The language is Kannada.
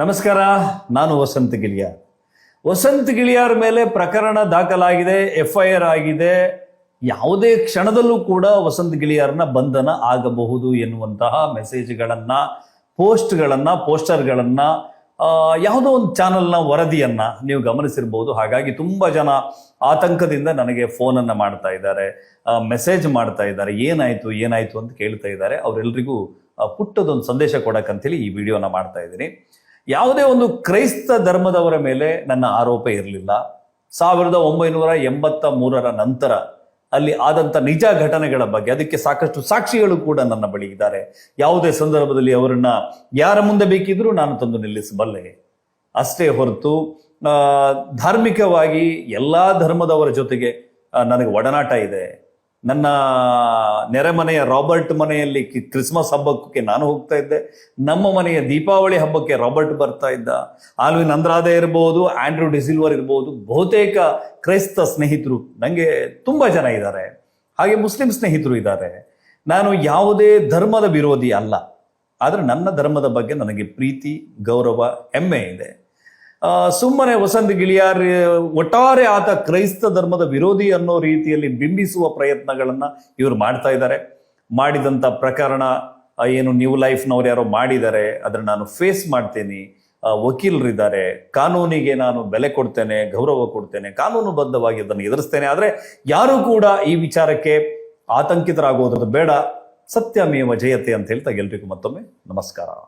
ನಮಸ್ಕಾರ, ನಾನು ವಸಂತ ಗಿಳಿಯಾರ್ ವಸಂತ ಗಿಳಿಯಾರ್ ಮೇಲೆ ಪ್ರಕರಣ ದಾಖಲಾಗಿದೆ ಎಫ್ ಐ ಆರ್ ಆಗಿದೆ. ಯಾವುದೇ ಕ್ಷಣದಲ್ಲೂ ಕೂಡ ವಸಂತ ಗಿಳಿಯಾರ್ನ ಬಂಧನ ಆಗಬಹುದು ಎನ್ನುವಂತಹ ಮೆಸೇಜ್ಗಳನ್ನು, ಪೋಸ್ಟ್ಗಳನ್ನು, ಪೋಸ್ಟರ್ಗಳನ್ನು ಯಾವುದೋ ಒಂದು ಚಾನಲ್ನ ವರದಿಯನ್ನ ನೀವು ಗಮನಿಸಿರ್ಬೋದು. ಹಾಗಾಗಿ ತುಂಬ ಜನ ಆತಂಕದಿಂದ ನನಗೆ ಫೋನನ್ನು ಮಾಡ್ತಾ ಇದ್ದಾರೆ ಮೆಸೇಜ್ ಮಾಡ್ತಾ ಇದ್ದಾರೆ. ಏನಾಯ್ತು ಏನಾಯ್ತು ಅಂತ ಕೇಳ್ತಾ ಇದ್ದಾರೆ. ಅವರೆಲ್ಲರಿಗೂ ಪುಟ್ಟದೊಂದು ಸಂದೇಶ ಕೊಡಕ್ಕಂತೇಳಿ ಈ ವಿಡಿಯೋನ ಮಾಡ್ತಾ ಇದ್ದೀನಿ. ಯಾವುದೇ ಒಂದು ಕ್ರೈಸ್ತ ಧರ್ಮದವರ ಮೇಲೆ ನನ್ನ ಆರೋಪ ಇರಲಿಲ್ಲ. ಸಾವಿರದ ಒಂಬೈನೂರ ಎಂಬತ್ತ ಮೂರರ ನಂತರ ಅಲ್ಲಿ ಆದಂತ ನಿಜ ಘಟನೆಗಳ ಬಗ್ಗೆ, ಅದಕ್ಕೆ ಸಾಕಷ್ಟು ಸಾಕ್ಷಿಗಳು ಕೂಡ ನನ್ನ ಬಳಿ ಇದ್ದಾರೆ. ಯಾವುದೇ ಸಂದರ್ಭದಲ್ಲಿ ಅವರನ್ನ ಯಾರ ಮುಂದೆ ಬೇಕಿದ್ರೂ ನಾನು ತಂದು ನಿಲ್ಲಿಸಬಲ್ಲೆ. ಅಷ್ಟೇ ಹೊರತು ಧಾರ್ಮಿಕವಾಗಿ ಎಲ್ಲಾ ಧರ್ಮದವರ ಜೊತೆಗೆ ನನಗೆ ಒಡನಾಟ ಇದೆ. ನನ್ನ ನೆರೆಮನೆಯ ರಾಬರ್ಟ್ ಮನೆಯಲ್ಲಿ ಕ್ರಿಸ್ಮಸ್ ಹಬ್ಬಕ್ಕೆ ನಾನು ಹೋಗ್ತಾ ಇದ್ದೆ. ನಮ್ಮ ಮನೆಯ ದೀಪಾವಳಿ ಹಬ್ಬಕ್ಕೆ ರಾಬರ್ಟ್ ಬರ್ತಾ ಇದ್ದ. ಆಲ್ವಿನ್ ಅಂದ್ರಾದೆ ಇರ್ಬೋದು, ಆಂಡ್ರೂ ಡಿಸಿಲ್ವರ್ ಇರ್ಬೋದು, ಬಹುತೇಕ ಕ್ರೈಸ್ತ ಸ್ನೇಹಿತರು ನನಗೆ ತುಂಬ ಜನ ಇದ್ದಾರೆ. ಹಾಗೆ ಮುಸ್ಲಿಂ ಸ್ನೇಹಿತರು ಇದ್ದಾರೆ. ನಾನು ಯಾವುದೇ ಧರ್ಮದ ವಿರೋಧಿ ಅಲ್ಲ. ಆದರೆ ನನ್ನ ಧರ್ಮದ ಬಗ್ಗೆ ನನಗೆ ಪ್ರೀತಿ, ಗೌರವ, ಹೆಮ್ಮೆ ಇದೆ. ಸುಮ್ಮನೆ ವಸಂತ ಗಿಳಿಯಾರ್ ಒಟ್ಟಾರೆ ಆತ ಕ್ರೈಸ್ತ ಧರ್ಮದ ವಿರೋಧಿ ಅನ್ನೋ ರೀತಿಯಲ್ಲಿ ಬಿಂಬಿಸುವ ಪ್ರಯತ್ನಗಳನ್ನ ಇವರು ಮಾಡ್ತಾ ಇದ್ದಾರೆ. ಮಾಡಿದಂಥ ಪ್ರಕರಣ ಏನು ನ್ಯೂ ಲೈಫ್ನವ್ರು ಯಾರೋ ಮಾಡಿದ್ದಾರೆ ಅದನ್ನ ನಾನು ಫೇಸ್ ಮಾಡ್ತೇನೆ. ವಕೀಲರಿದ್ದಾರೆ. ಕಾನೂನಿಗೆ ನಾನು ಬೆಲೆ ಕೊಡ್ತೇನೆ, ಗೌರವ ಕೊಡ್ತೇನೆ ಕಾನೂನುಬದ್ಧವಾಗಿ ಅದನ್ನು ಎದುರಿಸ್ತೇನೆ. ಆದರೆ ಯಾರು ಕೂಡ ಈ ವಿಚಾರಕ್ಕೆ ಆತಂಕಿತರಾಗೋದು ಬೇಡ. ಸತ್ಯಮೇವ ಜಯತೆ ಅಂತ ಹೇಳ್ತಾ ಎಲ್ರಿಗೂ ಮತ್ತೊಮ್ಮೆ. ನಮಸ್ಕಾರ.